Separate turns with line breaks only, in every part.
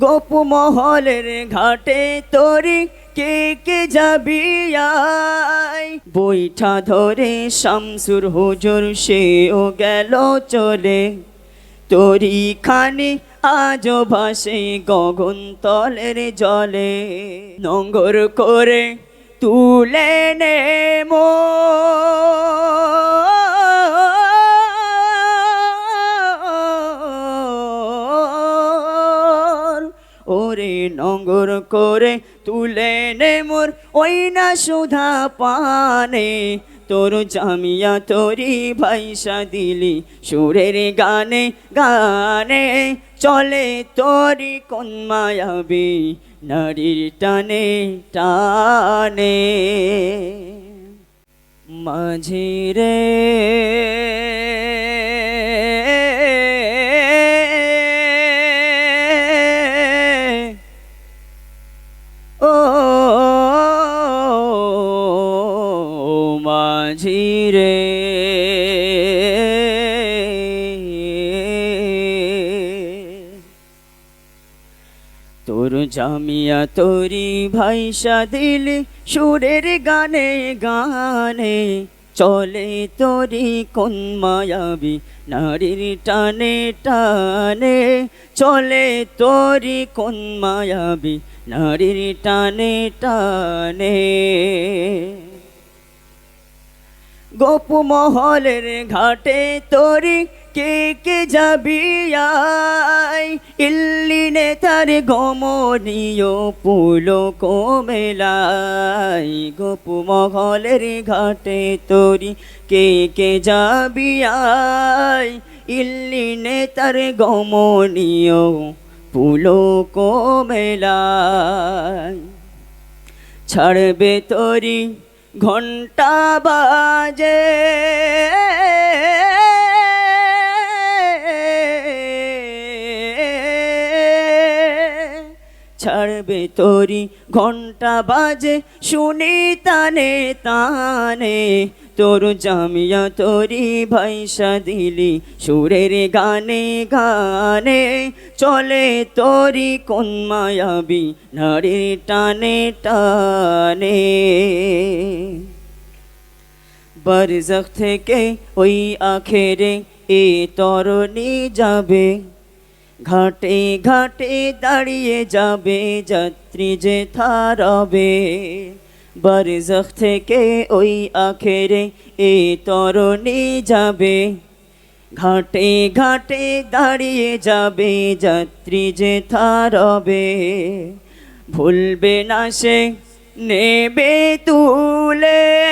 গোপমহলের ঘাটে তরি কে কে যাবি বৈঠা ধরে শামসুর হুজুর সেও গেল চলে। তোরি খানে আজও ভাসে গগন তলের জলে। নঙ্গর করে তুলে নে মোর ওরে নঙ্গর করে তুলে নে মোর ওই না সুধা পানে। তোর জামিয়া তোরি ভাইসা দিলি সুরের গানে গানে। চলে তোরি কোন মায়াবি নারীর টানে টানে। মাঝি তোর জামিয়া তোরি ভাইসা দিলি সুরের গানে গানে। চলে তোরি কোন মায়াবি নারীর টানে টানে। চলে তোরি কোন মায়াবি নারীর টানে টানে। গোপমহলের ঘাটে তোরি কে কে যাবি আয়? ইল্লিনে তার গমনীয় পুলো কোমেলাই গোপমহলের ঘাটে তোরি কে কে যাবি আয়? ইল্লিনে তার গমনীয় পুলো কোমেলাই ছাড়বে তোরি ঘণ্টা বাজে। ছাড়বে তোরি ঘণ্টা বাজে, শুনি তানে তানে। তোর জামিয়া তোরি ভাইসা দিলি সুরের গানে গানে। চলে তোরি কোন মায়াবি নারীর টানে টানে। বরজখ থেকে ওই আখেরে এ তরণী যাবে। ঘাটে ঘাটে দাঁড়িয়ে যাবে যাত্রী যে থারবে। বরজখ থেকে ওই আখেরে এ তরণী যাবে। ঘাটে ঘাটে দাঁড়িয়ে যাবে যাত্রী যে থারবে। ভুলবে না সে, নেবে তুলে।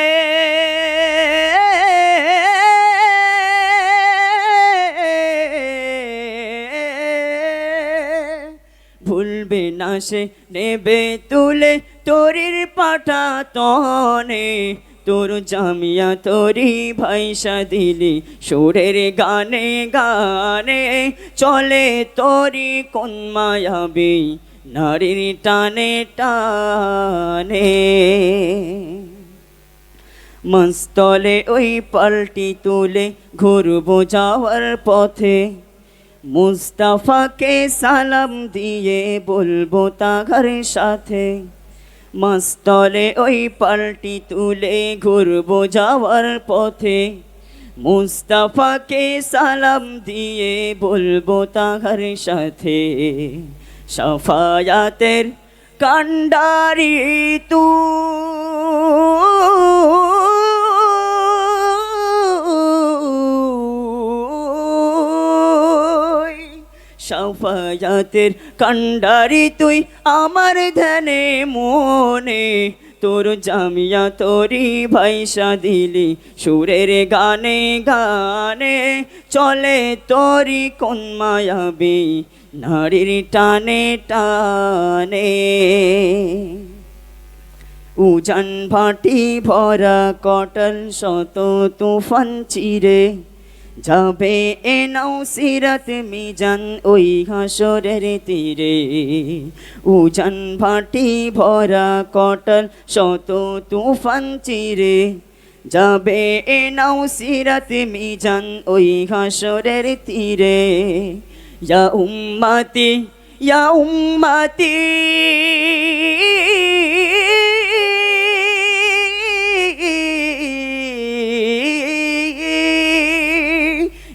ভুলবে না সে নেবে তুলে তোরির পাটা তনে। তোর জামিয়া তোরি ভাইসা দিলি সুরের গানে গানে। চলে তোরি কোন মায়াবি নারীর টানে টানে। মস্তলে ওই পাল্টি তুলে ঘুরবো যাওয়ার পথে। মুস্তাফাকে সালাম দিয়ে বলব তাঘর সাথে। মস্তলে ওই পাল্টি তুলে ঘুরবো যাওয়ার পথে। মুস্তাফাকে সালাম দিয়ে বলব তাঘর সাথে। সাফায়াতের কান্ডারি তুই সাফায়াতের কান্ডারি তুই আমার ধ্যানে মনে। তোর জামিয়া তোরি ভাইসা দিলি সুরের গানে গানে। চলে তোরি কোন মায়াবি নারীর টানে টানে। উজান ভাটি ভরা কটল শত তুফান চিরে। যাবে এ নাও সিরাত মিজান ওই হাসরের তীরে। উজান ভাটি ভরা কটল শত তুফান চিরে। যাবে এ নাও সিরাত মিজান ওই হাসরের তীরে। ইয়া উম্মাতি, ইয়া উম্মতি।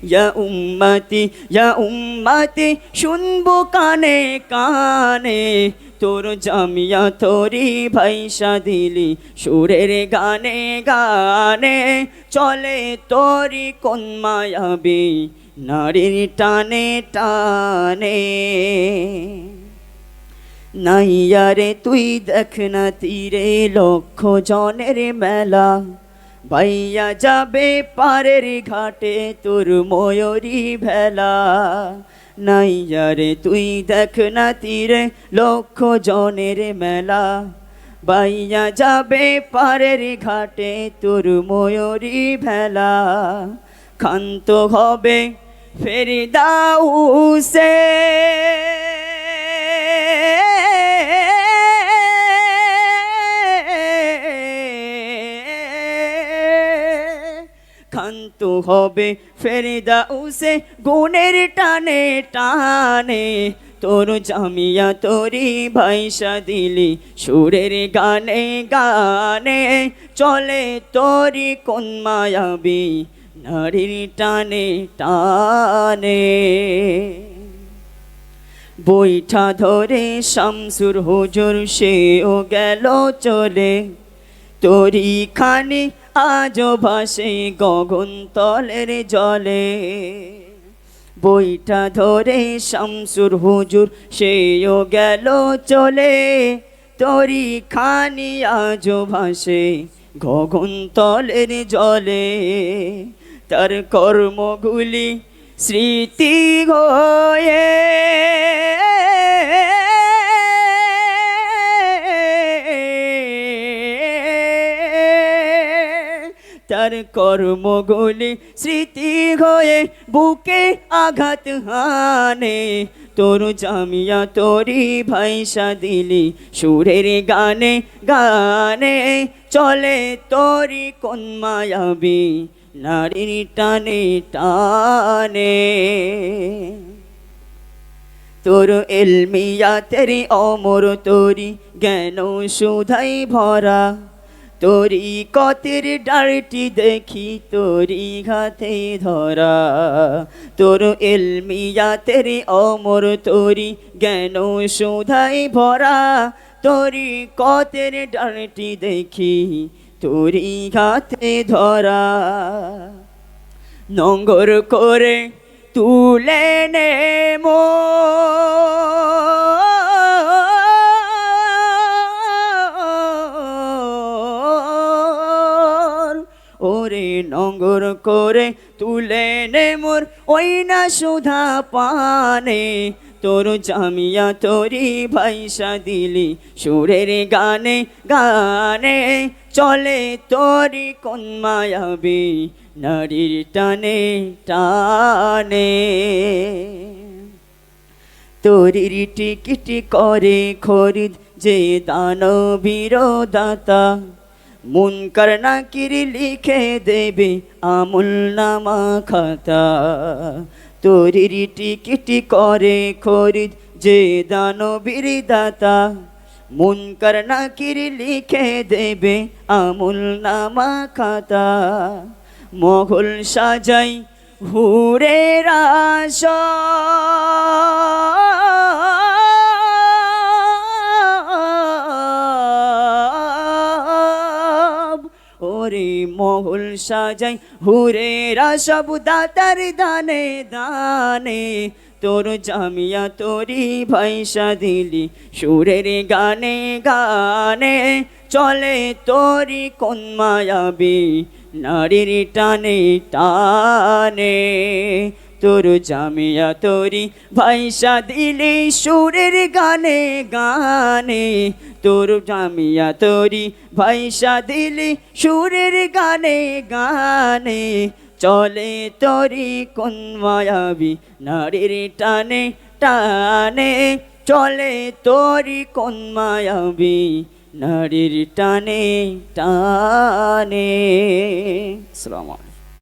ইয়া উম্মতি ইয়া উম্মতি, শুনব কানে কানে। তোর জামিয়া তোরি ভাইসা দিলি সুরের গানে গানে। চলে তোরি কোন মায়াবি নারীর টানে টানে। নাইয়ারে তুই দেখ না তীরে লক্ষ জনের মেলা। বাইয়া যাবে পারের ঘাটে তোর ময়ূরী ভেলা। নাইয়ারে তুই দেখ না তীরে লক্ষ জনের মেলা। বাইয়া যাবে পারের ঘাটে তোর ময়ূরী ভেলা। ক্ষান্ত হবে ফেরিদাউসে ক্ষান্ত হবে। ফেরিদা উসে গুণের টানে টানে, তোর জামিয়া তোরি ভাইসা দিলি সুরের গানে গানে। চলে তোরি কোন মায়াবি নারীর টানে টানে। বৈঠা ধরে শামসুর হুজুর সেও গেল চলে। তোরি খানি আজও ভাসে গগন তলের জলে। বইটা ধরে শামসুর হুজুর, সেও গেল চলে। তোরি খানি আজও ভাসে গগন তলের জলে। তার কর্মগুলি স্মৃতি হয়ে তার কর্মগুলি স্মৃতি হয়ে বুকে আঘাত হানে। তোর জামিয়া তোরি ভাইসা দিলি সুরের গানে গানে। চলে তোরি কোন মায়াবি নারীর টানে টানে। তোর এলমিয়া তেরি অমর তোরি জ্ঞান সুধাই ভরা। তোরি কতের ডারটি দেখি, তোরি ঘাতে ধরা। তোর এলমিয়া তেরি অমর, তোরি জ্ঞান সুধাই ভরা। তোরি কতের ডারটি দেখি, তোরি ঘাতে ধরা। নঙ্গর করে তুলে নে মো ওরে নঙ্গর করে তুলে নে মোর ওই না সুধা পানে। তোর জামিয়া তোরি ভাইসা দিলি সুরের গানে গানে চলে তোরি কোন মায়াবি নারীর টানে টানে। তোরির টিকিটি করে খরিদ যে দানবীর দাতা। মুনকার নাকির লিখে দেবে আমুল নামা খাতা। তোরির টিকিটি করে খরিদ যে দানবীর দাতা। মুনকার নাকির লিখে দেবে আমুল নামা খাতা। মহল সাজাই হুরে রাস মহল সাজাই হুরে রাসব দাতার দানে দানে। তোর জামিয়া তোরি ভাইসা দিলি সুরের গানে গানে। চলে তোরি কোন মায়াবি, নারীর টানে টানে। তোর জামিয়া তোরি ভাইসা দিলি সুরের গানে গানে। তোর জামিয়া তোরি ভাইসা দিলি সুরের গানে গানে। চলে তোরি কোন মায়াবি নারীর টানে টানে। চলে তোরি কোন মায়াবি নারীর টানে টানে। সালাম